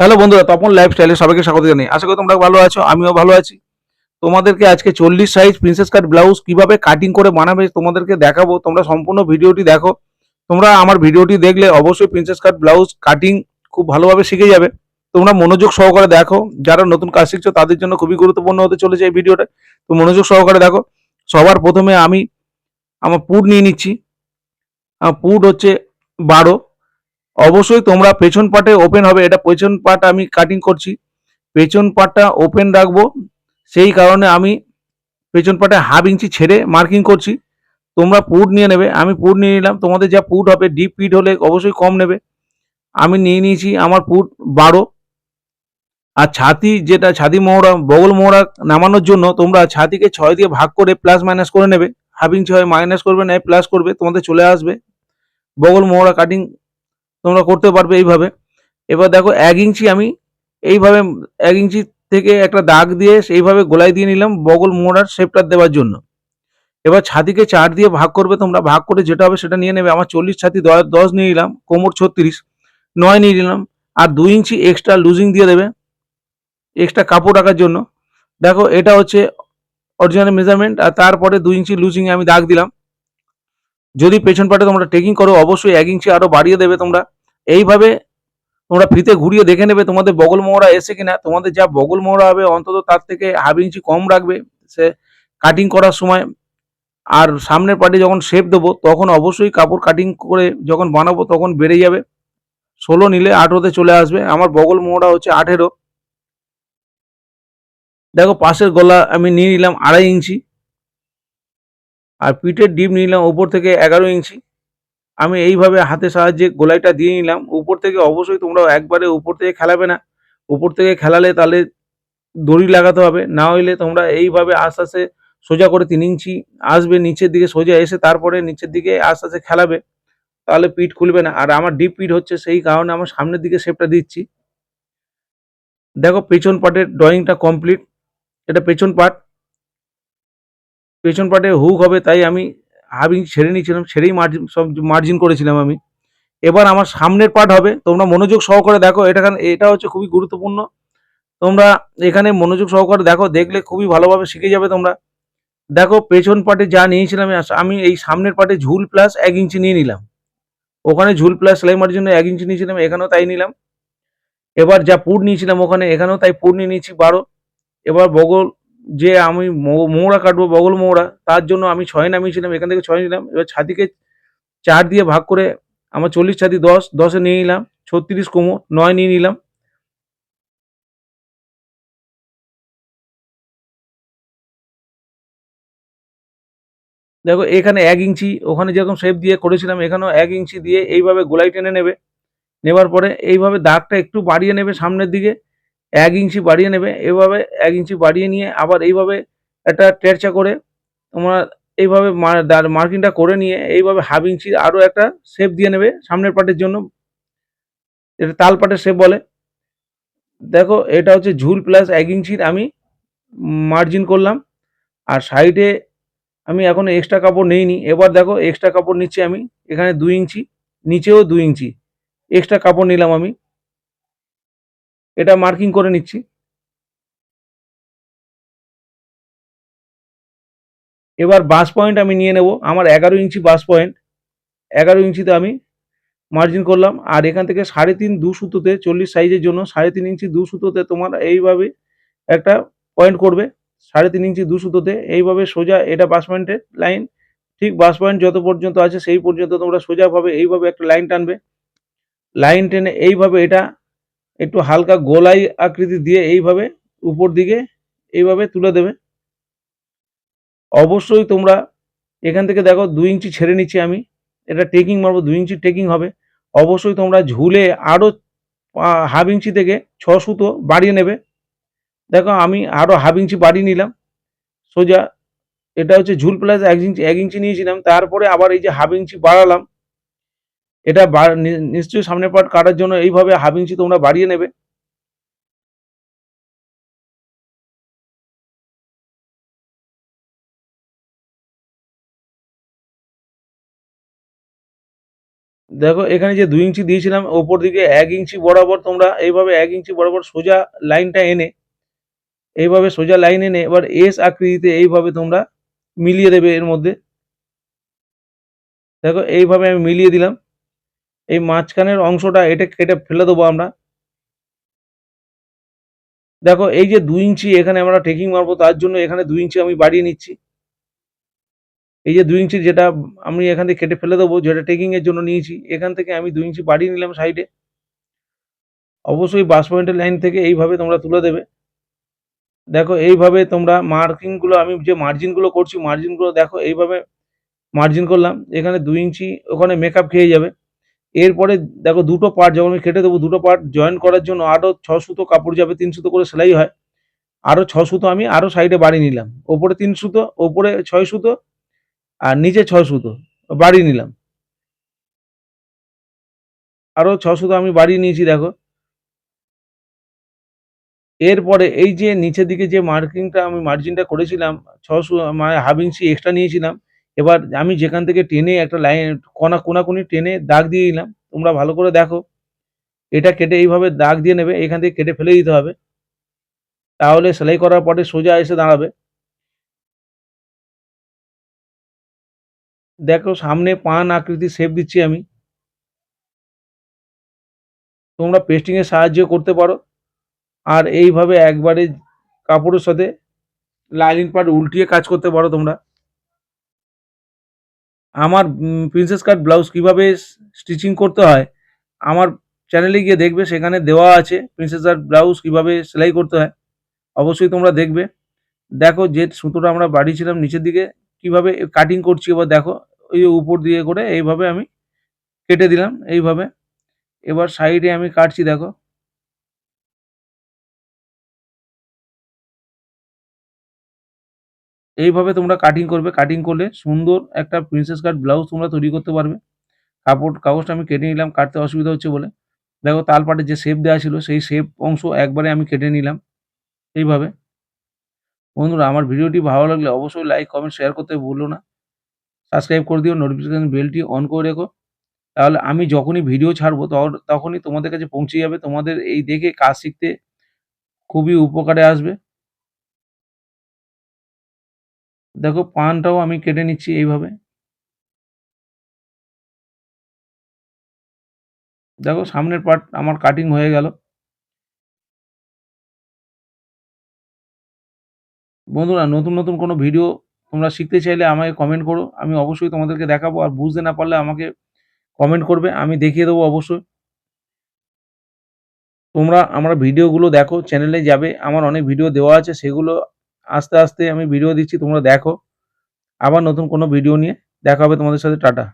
Hello বন্ধুরা, তপন লাইফস্টাইলে সবাইকে স্বাগত জানাই। আশা করি তোমরা ভালো আছো, আমিও ভালো আছি। তোমাদেরকে আজকে চল্লিশ সাইজ প্রিন্সেস কাট ব্লাউজ কীভাবে কাটিং করে বানাবে তোমাদেরকে দেখাবো। তোমরা সম্পূর্ণ ভিডিওটি দেখো। তোমরা আমার ভিডিওটি দেখলে অবশ্যই প্রিন্সেস কাট ব্লাউজ কাটিং খুব ভালোভাবে শিখে যাবে। তোমরা মনোযোগ সহকারে দেখো। যারা নতুন কাজ শিখছো, তাদের জন্য খুবই গুরুত্বপূর্ণ হতে চলেছে এই ভিডিওটা। তো মনোযোগ সহকারে দেখো। সবার প্রথমে আমি আমার পুট নিয়ে নিচ্ছি। আমার পুট হচ্ছে বারো। অবশ্যই তোমরা পেছন পার্টে ওপেন হবে। এটা পেছন পার্ট আমি কাটিং করছি। পেছন পার্টটা ওপেন রাখব। সেই কারণে আমি পেছন পার্টে হাফ ইঞ্চি ছেড়ে মার্কিং করছি। তোমরা পুট নিয়ে নেবে। আমি পুট নিয়ে নিলাম। তোমাদের যা পুট হবে ডিপ পিট হলে অবশ্যই কম নেবে। আমি নিয়ে নিয়েছি আমার পুট বারো। আর ছাতি যেটা, ছাতি মোহরা বগল মোহরা নামানোর জন্য তোমরা ছাতিকে ছয় দিয়ে ভাগ করে প্লাস মাইনাস করে নেবে। হাফ ইঞ্চি হয় মাইনাস করবে না প্লাস করবে, তোমাদের চলে আসবে। বগল মোহরা কাটিং তোমরা করতে পারবে এইভাবে। এবার দেখো এক ইঞ্চি আমি এইভাবে, এক ইঞ্চি থেকে একটা দাগ দিয়ে সেইভাবে গোলাই দিয়ে নিলাম বগল মোড়ার শেপটা দেওয়ার জন্য। এবার ছাতিকে চার দিয়ে ভাগ করবে তোমরা, ভাগ করে যেটা হবে সেটা নিয়ে নেবে। আমার চল্লিশ ছাতি দশ নিয়ে নিলাম, কোমর ছত্রিশ, নয় নিয়ে নিলাম, আর দুই ইঞ্চি এক্সট্রা লুজিং দিয়ে দেবে এক্সট্রা কাপড় রাখার জন্য। দেখো এটা হচ্ছে অরিজিনাল মেজারমেন্ট আর তারপরে দুই ইঞ্চি লুজিং আমি দাগ দিলাম। যদি পেছন পাটে তোমরা টেকিং করো, অবশ্যই এক ইঞ্চি আরও বাড়িয়ে দেবে তোমরা। এইভাবে তোমরা ফিতে ঘুরিয়ে দেখে নেবে তোমাদের বগল মোহরা এসে কিনা। তোমাদের যা বগল মোহরা হবে অন্তত তার থেকে হাফ ইঞ্চি কম রাখবে সে কাটিং করার সময়। আর সামনের পার্টে যখন শেপ দেবো, তখন অবশ্যই কাপড় কাটিং করে যখন বানাবো তখন বেড়ে যাবে। ষোলো নিলে আঠেরোতে চলে আসবে। আমার বগল মোহরা হচ্ছে আঠেরো। দেখো পাশের গলা আমি নিয়ে নিলাম আড়াই ইঞ্চি আর পিঠের ডিপ নিলাম উপর থেকে এগারো ইঞ্চি। আমি এইভাবে হাতের সাহায্যে গোলাইটা দিয়ে নিলাম। উপর থেকে অবশ্যই তোমরা একবারে উপর থেকে খেলাবে না। উপর থেকে খেলালে তাহলে দড়ি লাগাতে হবে। না হইলে তোমরা এইভাবে আস্তে আস্তে সোজা করে তিন ইঞ্চি আসবে, নিচের দিকে সোজা এসে তারপরে নিচের দিকে আস্তে আস্তে খেলাবে। তাহলে পিঠ খুলবে না। আর আমার ডিপ পিঠ হচ্ছে সেই কারণে আমার সামনের দিকে শেপটা দিচ্ছি। দেখো পেছন পার্টের ড্রয়িংটা কমপ্লিট এটা পেছন পার্ট পেছন পার্টে হুক হবে, তাই আমি ইঞ্চ ছেড়ে নিয়েছিলাম, ছেড়েই মার্জিন সব মার্জিন করেছিলাম আমি। এবার আমার সামনের পার্ট হবে, তোমরা মনোযোগ সহকারে দেখো, এটা এটা হচ্ছে খুবই গুরুত্বপূর্ণ। তোমরা এখানে মনোযোগ সহকারে দেখো, দেখলে খুবই ভালোভাবে শিখে যাবে তোমরা। দেখো, পেছন পার্টে যা নিয়েছিলাম, আমি এই সামনের পার্টে ঝুল প্লাস এক ইঞ্চি নিয়ে নিলাম। ওখানে ঝুল প্লাস সেলাই মারার জন্য এক ইঞ্চি নিয়েছিলাম, এখানেও তাই নিলাম। এবার যা পুর নিয়েছিলাম ওখানে, এখানেও তাই পুর নিয়ে নিয়েছি বারো। এবার বগল যে আমি মৌ- মৌরা কাটবো, বগল মৌরা তার জন্য আমি ছয় নামিয়েছিলাম, এখান থেকে ছয় নিলাম, এবার ছাতিকে চার দিয়ে ভাগ করে আমার চল্লিশ ছাতি দশ, দশে নিয়ে নিলাম, ছত্রিশ কোমো নয় নিয়ে নিলাম। দেখো, এখানে এক ইঞ্চি, ওখানে যেরকম শেপ দিয়ে করেছিলাম, এখানেও এক ইঞ্চি দিয়ে এইভাবে গোলাই টেনে নেবে। নেবার পরে এইভাবে দাগটা একটু বাড়িয়ে নেবে সামনের দিকে। এক ইঞ্চি বাড়িয়ে নেবে, এভাবে এক ইঞ্চি বাড়িয়ে নিয়ে আবার এইভাবে একটা টেরচা করে তোমরা এইভাবে মার্কিংটা করে নিয়ে এইভাবে হাফ ইঞ্চি আরও একটা শেপ দিয়ে নেবে সামনের পার্টের জন্য। এটা তাল পাটের শেপ বলে। দেখো, এটা হচ্ছে ঝুল প্লাস এক ইঞ্চির আমি মার্জিন করলাম। আর সাইডে আমি এখন এক্সট্রা কাপড় নেইনি। এবার দেখো এক্সট্রা কাপড় নিচ্ছি আমি এখানে দুই ইঞ্চি, নিচেও দুই ইঞ্চি। এক্সট্রা কাপড় নিলাম আমি। এটা মার্কিং করে নিচ্ছি। এবার বাস পয়েন্ট আমি নিয়ে নেব। আমার এগারো ইঞ্চি বাস পয়েন্ট এগারো ইঞ্চিতে আমি মার্জিন করলাম। আর এখান থেকে সাড়ে তিন দু সুতোতে চল্লিশ সাইজের জন্য সাড়ে তিন ইঞ্চি দু সুতোতে তোমার এইভাবে একটা পয়েন্ট করবে। সাড়ে তিন ইঞ্চি দু সুতোতে এইভাবে সোজা এটা বাস পয়েন্টের লাইন ঠিক বাস পয়েন্ট যত পর্যন্ত আছে সেই পর্যন্ত তোমরা সোজাভাবে এইভাবে একটা লাইন টানবে। লাইন টেনে এইভাবে এটা একটু হালকা গোলাই আকৃতি দিয়ে এইভাবে উপর দিকে এইভাবে তুলে দেবে। অবশ্যই তোমরা এখান থেকে দেখো দুই ইঞ্চি ছেড়ে নিচ্ছি আমি। এটা টেকিং মারবো, দুই ইঞ্চি টেকিং হবে। অবশ্যই তোমরা ঝুলে আরও হাফ ইঞ্চি থেকে ছ সুতো বাড়িয়ে নেবে। দেখো আমি আরও হাফ ইঞ্চি বাড়িয়ে নিলাম। সোজা এটা হচ্ছে ঝুল প্লাস এক ইঞ্চি এক ইঞ্চি নিয়েছিলাম। তারপরে আবার এই যে হাফ ইঞ্চি বাড়ালাম। এটা নিশ্চয়ই সামনের পার্ট কাটার জন্য এইভাবে হাফ ইঞ্চি তোমরা বাড়িয়ে নেবে। দেখো, এখানে যে দুই ইঞ্চি দিয়েছিলাম, ওপর দিকে এক ইঞ্চি বরাবর তোমরা এইভাবে এক ইঞ্চি বরাবর সোজা লাইনটা এনে, এইভাবে সোজা লাইন এনে এবার এস আকৃতিতে এইভাবে তোমরা মিলিয়ে দেবে এর মধ্যে। দেখো, এইভাবে আমি মিলিয়ে দিলাম। এই মাঝখানের অংশটা এটা কেটে ফেলে দেবো আমরা। দেখো, এই যে দুই ইঞ্চি এখানে আমরা টেকিং মারবো, তার জন্য এখানে দুই ইঞ্চি আমি বাড়িয়ে নিচ্ছি। এই যে দুই ইঞ্চি যেটা আমি এখান থেকে কেটে ফেলে দেবো, যেটা টেকিং এর জন্য নিয়েছি, এখান থেকে আমি দুই ইঞ্চি বাড়িয়ে নিলাম সাইডে। অবশ্যই বাস পয়েন্টের লাইন থেকে এইভাবে তোমরা তুলে দেবে। দেখো, এইভাবে তোমরা মার্কিংগুলো আমি যে মার্জিনগুলো করছি মার্জিনগুলো দেখো, এইভাবে মার্জিন করলাম। এখানে দুই ইঞ্চি, ওখানে মেকআপ খেয়ে যাবে। এরপরে দেখো দুটো পার্ট যখন আমি কেটে দেবো, দুটো পার্ট জয়েন করার জন্য আরও ছ সুতো কাপড় যাবে, তিন সুতো করে সেলাই হয়। আরও ছ সুতো আমি আরও সাইডে বাড়িয়ে নিলাম। ওপরে তিন সুতো, ওপরে ছয় সুতো আর নিচে ছয় সুতো বাড়িয়ে নিলাম। আরও ছ সুতো আমি বাড়িয়ে নিয়েছি দেখো। এরপরে এই যে নিচের দিকে যে মার্কিংটা আমি মার্জিনটা করেছিলাম ছশো মানে হাফ ইঞ্চি এক্সট্রা নিয়েছিলাম এবার আমি যেখান থেকে টেনে একটা লাইন কোনা কোনাকুনি টেনে দাগ দিয়ে দিলাম তোমরা ভালো করে দেখো। এটা কেটে এইভাবে দাগ দিয়ে নেবে, এখান থেকে কেটে ফেলে দিতে হবে। তাহলে সেলাই করার পরে সোজা এসে দাঁড়াবে। দেখো সামনে পান আকৃতি শেপ দিচ্ছি আমি। তোমরা পেস্টিংয়ের সাহায্য করতে পারো। আর এইভাবে একবারে কাপড়ের সাথে লাইনিং পার্ট উল্টিয়ে কাজ করতে পারো তোমরা। আমার প্রিন্সেস কাট ব্লাউজ কীভাবে স্টিচিং করতে হয়, আমার চ্যানেলে গিয়ে দেখবে, সেখানে দেওয়া আছে প্রিন্সেস কাট ব্লাউজ কীভাবে সেলাই করতে হয়, অবশ্যই তোমরা দেখবে। দেখো যে সুতোটা আমরা বাড়িয়েছিলাম নিচের দিকে, কীভাবে কাটিং করছি, এবার দেখো, ওই উপর দিয়ে করে এইভাবে আমি কেটে দিলাম, এইভাবে। এবার সাইডে আমি কাটছি, দেখো। এইভাবে তোমরা কাটিং করবে। কাটিং করলে সুন্দর একটা প্রিন্সেস কাট ব্লাউজ তোমরা তৈরি করতে পারবে। কাপড়, কাগজটা আমি কেটে নিলাম, কাটতে অসুবিধা হচ্ছে বলে। দেখো তালপাটে যে শেপ দেওয়া ছিল, সেই শেপ অংশ একবারে আমি কেটে নিলাম। এইভাবে। বন্ধুরা, আমার ভিডিওটি ভালো লাগলে অবশ্যই লাইক কমেন্ট শেয়ার করতে ভুলো না। সাবস্ক্রাইব করে দিও নোটিফিকেশান বেলটি অন করে রেখো। তাহলে আমি যখনই ভিডিও ছাড়বো তখন- তখনই তোমাদের কাছে পৌঁছে যাবে। তোমাদের এই দেখে কাজ শিখতে খুবই উপকারে আসবে। দেখো পানটাও আমি কেটে নিচ্ছি এইভাবে। দেখো সামনের পার্ট আমার কাটিং হয়ে গেল। বন্ধুরা, নতুন নতুন কোনো ভিডিও তোমরা শিখতে চাইলে আমাকে কমেন্ট করো। আমি অবশ্যই তোমাদেরকে দেখাবো আর বুঝতে না পারলে আমাকে কমেন্ট করবে। আমি দেখিয়ে দেবো অবশ্যই। তোমরা, আমার ভিডিওগুলো দেখো চ্যানেলে যাবে। আমার অনেক ভিডিও দেওয়া আছে, সেগুলো আস্তে আস্তে আমি ভিডিও দিচ্ছি, তোমরা দেখো। আবার নতুন কোনো ভিডিও নিয়ে দেখা হবে তোমাদের সাথে, টাটা।